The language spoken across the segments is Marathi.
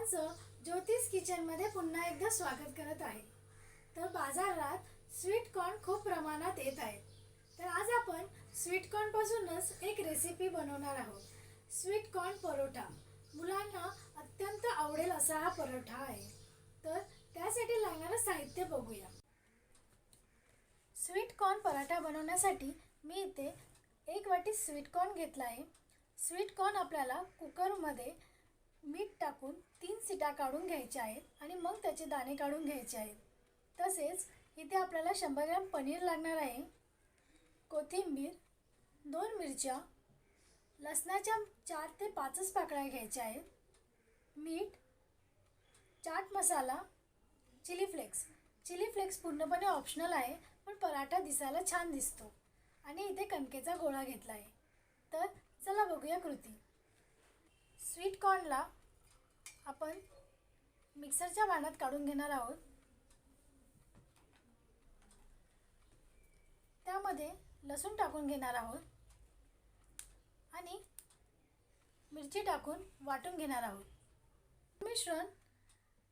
सर्वांचं ज्योतिष किचनमध्ये पुन्हा एकदा स्वागत करत आहे. तर बाजारात स्वीट कॉर्न खूप प्रमाणात येत आहेत. तर आज आपण स्वीट कॉर्नपासूनच एक रेसिपी बनवणार आहोत. Sweet corn paratha. मुलांना अत्यंत आवडेल असा हा परोठा आहे. तर त्यासाठी लागणारं साहित्य बघूया. स्वीट कॉर्न पराठा बनवण्यासाठी मी इथे एक वाटी स्वीट कॉर्न घेतला आहे. स्वीट कॉर्न आपल्याला कुकरमध्ये मीठ टाकून तीन सिटा काढून घ्यायच्या आहेत आणि मग त्याचे दाणे काढून घ्यायचे आहेत. तसेच इथे आपल्याला शंभर ग्रॅम पनीर लागणार आहे. कोथिंबीर दोन मिरच्या लसणाच्या चार ते पाचच पाकळ्या घ्यायच्या आहेत. मीठ chaat masala chilli flakes. Chilli flakes पूर्णपणे ऑप्शनल आहे पण पराठा दिसायला छान दिसतो. आणि इथे कणकेचा गोळा घेतला आहे. तर चला बघूया कृती. स्वीट कॉर्नला आपण मिक्सरच्या भांड्यात काढून घेणार आहोत. त्यामध्ये लसूण टाकून घेणार आहोत. आणि मिरची टाकून वाटून घेणार आहोत. मिश्रण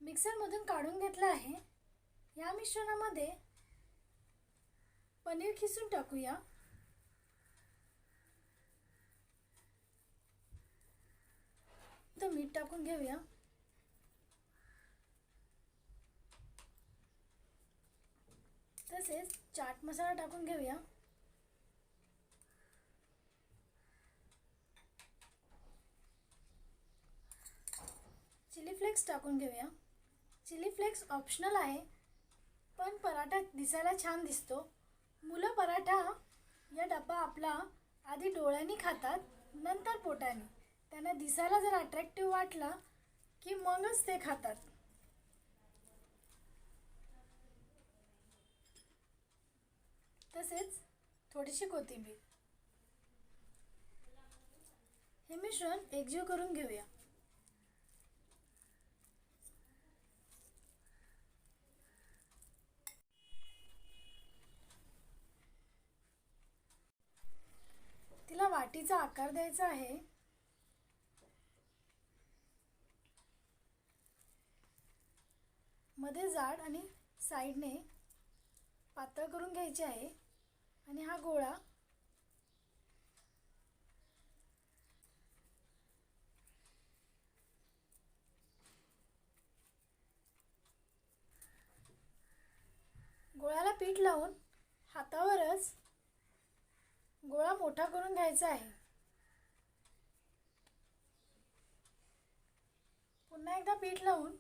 मिक्सरमधून काढून घेतलं आहे. या मिश्रणामध्ये पनीर खिसून टाकूया. तर मीठ टाकून घेऊया. तसेच चाट मसाला टाकून घेऊया. चिली फ्लेक्स टाकून घेऊया. चिली फ्लेक्स ऑप्शनल आहे पण पराठा दिसायला छान दिसतो. मुलं पराठा या डब्बा आपला आधी डोळ्यांनी खातात नंतर पोटाने. त्यांना दिसायला जर अट्रॅक्टिव्ह वाटला की मगच ते खातात. तसेच थोडीशी कोथिंबीर. हे मिश्रण एकजीव करून घेऊया. तिला वाटीचा आकार द्यायचा आहे. मध्ये जाड आणि साईडने पातळ करून घ्यायची आहे. आणि हा गोळा गोळ्याला पीठ लावून हातावरच गोळा मोठा करून घ्यायचा आहे. पुन्हा एकदा पीठ लावून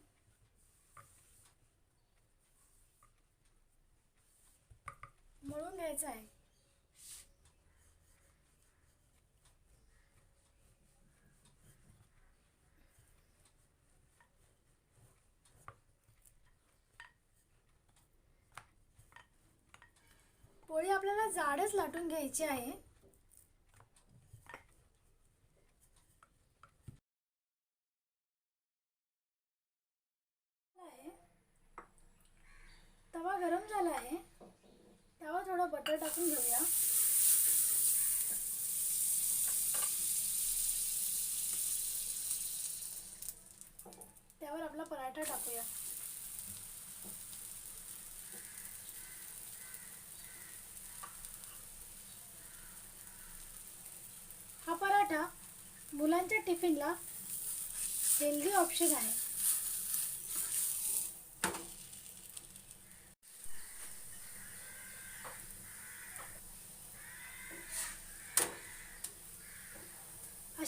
करायचं आहे. पोळी आपल्याला जाडच लाटून घ्यायची आहे. तवा गरम झाला आहे. थोडं बटर टाकून घेऊया. त्यावर आपला पराठा टाकूया. हा पराठा मुलांच्या टिफिनला हेल्दी ऑप्शन आहे.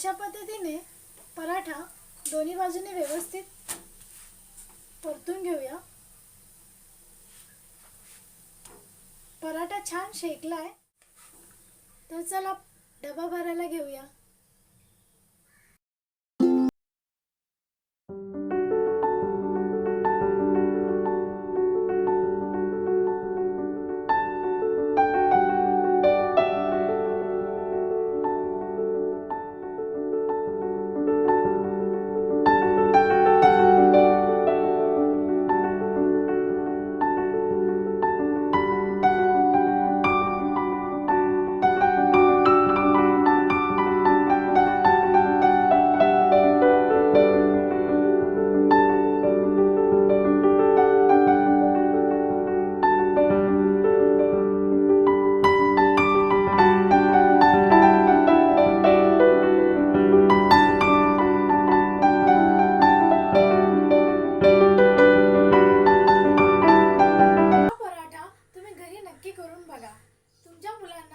अशा पद्धतीने पराठा दोन्ही बाजूने व्यवस्थित परतून घेऊया. पराठा छान शेकलाय. तर चला डबा भरायला घेऊया.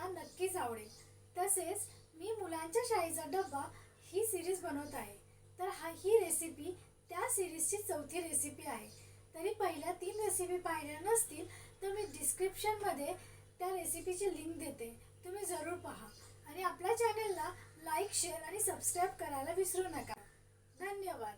मुलांना नक्कीच आवडेल. तसेच मी मुलांच्या शाळेचा डब्बा ही सिरीज बनवत आहे. तर हा ही रेसिपी त्या सिरीजची चौथी रेसिपी आहे. तरी पहिल्या तीन रेसिपी पाहिल्या नसतील तर मी डिस्क्रिप्शनमध्ये त्या रेसिपीची लिंक देते. तुम्ही जरूर पहा. आणि आपल्या चॅनलला लाईक शेअर आणि सबस्क्राईब करायला विसरू नका. धन्यवाद.